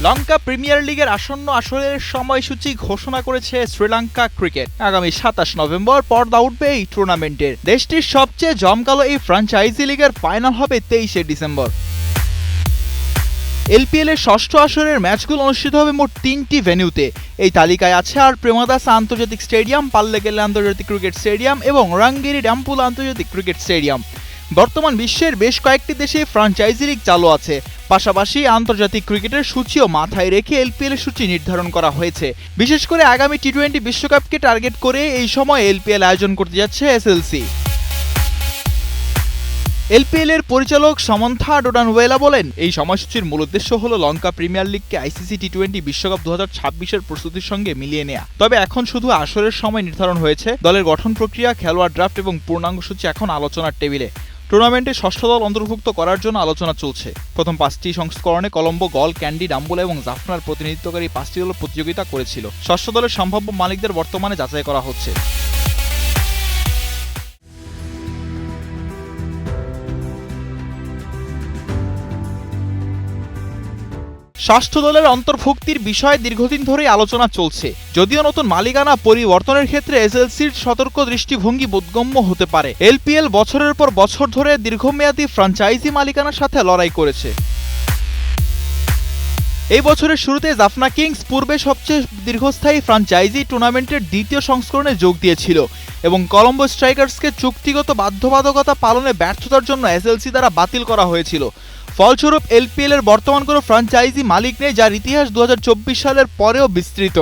লঙ্কা premier লিগের আসন্ন আসরের সময়সূচি ঘোষণা করেছে শ্রীলঙ্কা ক্রিকেট। আগামী সাতাশ নভেম্বর পর্দা উঠবে এই টুর্নামেন্টের দেশটির সবচেয়ে জমকালো এই ফ্রাঞ্চাইজি লিগের ফাইনাল হবে তেইশে ডিসেম্বর। এলপিএল এর ষষ্ঠ আসরের ম্যাচগুলো অনুষ্ঠিত হবে মোট তিনটি ভেন্যুতে এই তালিকায় আছে আর প্রেমাদাস আন্তর্জাতিক স্টেডিয়াম পাল্লেকেল্লা আন্তর্জাতিক ক্রিকেট স্টেডিয়াম এবং রাঙ্গিরি ড্যাম্পুল আন্তর্জাতিক ক্রিকেট স্টেডিয়াম। বর্তমান বিশ্বের বেশ কয়েকটি দেশে ফ্রাঞ্চাইজি লিগ চালু আছে। পাশাপাশি আন্তর্জাতিক ক্রিকেটের সূচিও মাথায় রেখে এলপিএল সূচি নির্ধারণ করা হয়েছে। বিশেষ করে আগামী টি টোয়েন্টি বিশ্বকাপকে টার্গেট করে এই সময় এলপিএল আয়োজন করতে যাচ্ছে এসএলসি এলপিএল এর পরিচালক সমন্থা ডোডানওয়েলা বলেন, এই সময়সূচির মূল উদ্দেশ্য হলো লঙ্কা প্রিমিয়ার লিগকে আইসিসি টি টোয়েন্টি বিশ্বকাপ দু ছাব্বিশের প্রস্তুতির সঙ্গে মিলিয়ে নেওয়া তবে এখন শুধু আসরের সময় নির্ধারণ হয়েছে। দলের গঠন প্রক্রিয়া, খেলোয়াড় ড্রাফট এবং পূর্ণাঙ্গ সূচি এখন আলোচনার টেবিলে। টুর্নামেন্টে ষষ্ঠ দল অন্তর্ভুক্ত করার জন্য আলোচনা চলছে। প্রথম পাঁচটি সংস্করণে কলম্বো, গল, ক্যান্ডি, ডাম্বুলা এবং জাফনার প্রতিনিধিত্বকারী পাঁচটি দল প্রতিযোগিতা করেছিল। ষষ্ঠ দলের সম্ভাব্য মালিকদের বর্তমানে যাচাই করা হচ্ছে। ষষ্ঠ দলের অন্তর্ভুক্তির বিষয়ে দীর্ঘদিন ধরেই আলোচনা চলছে। যদিও নতুন মালিকানা পরিবর্তনের ক্ষেত্রে এসএলসির সতর্ক দৃষ্টিভঙ্গি বোধগম্য হতে পারে। এলপিএল বছরের পর বছর ধরে দীর্ঘমেয়াদী ফ্রাঞ্চাইজি মালিকানার সাথে লড়াই করেছে। এই বছরের শুরুতে জাফনা কিংস পূর্বে সবচেয়ে দীর্ঘস্থায়ী ফ্রাঞ্চাইজি টুর্নামেন্টের দ্বিতীয় সংস্করণে যোগ দিয়েছিল এবং কলম্বো স্ট্রাইকার্সকে চুক্তিগত বাধ্যবাধকতা পালনে ব্যর্থতার জন্য এসএলসি দ্বারা বাতিল করা হয়েছিল। ফলস্বরূপ এলপিএল এর বর্তমান কোনো ফ্রাঞ্চাইজি মালিক নেই, যার ইতিহাস দু হাজার চব্বিশ সালের পরেও বিস্তৃত।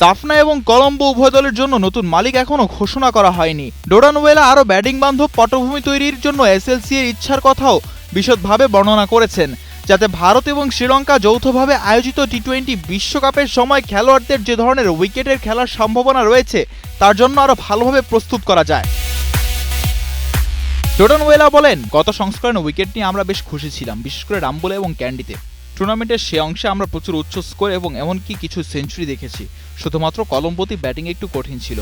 জাফনা এবং কলম্বো উভয় দলের জন্য নতুন মালিক এখনও ঘোষণা করা হয়নি। ডোরানওয়েলা আরও ব্যাটিং বান্ধব পটভূমি তৈরির জন্য এসএলসি এর ইচ্ছার কথাও বিশদভাবে বর্ণনা করেছেন, যাতে ভারত এবং শ্রীলঙ্কা যৌথভাবে আয়োজিত টি টোয়েন্টি বিশ্বকাপের সময় খেলোয়াড়দের যে ধরনের উইকেটের খেলার সম্ভাবনা রয়েছে, তার জন্য আরও ভালোভাবে প্রস্তুত করা যায়। জোডন ওয়েলা বলেন, গত সংস্করণে উইকেট নিয়ে আমরা বেশ খুশি ছিলাম, বিশেষ করে রাম্বুলা এবং ক্যান্ডিতে। টুর্নামেন্টের সে অংশে আমরা প্রচুর উচ্চ স্কোর এবং এমনকি কিছু সেঞ্চুরি দেখেছি, শুধুমাত্র কলম্বতি ব্যাটিং একটু কঠিন ছিল।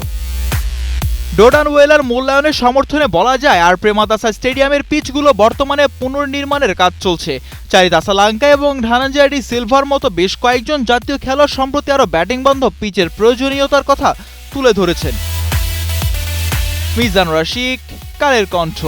ডোডান ওয়েলার মূল্যায়নের সমর্থনে বলা যায়, আর প্রেমাদাসা স্টেডিয়ামের পিচগুলো বর্তমানে পুনর্নির্মাণের কাজ চলছে। চারিদাসা লাঙ্কা এবং ধানাঞ্জারি সিলভার মতো বেশ কয়েকজন জাতীয় খেলোয়াড় সম্প্রতি আরও ব্যাটিং বান্ধব পিচের প্রয়োজনীয়তার কথা তুলে ধরেছেন। মিজান রশিক কালের কণ্ঠ।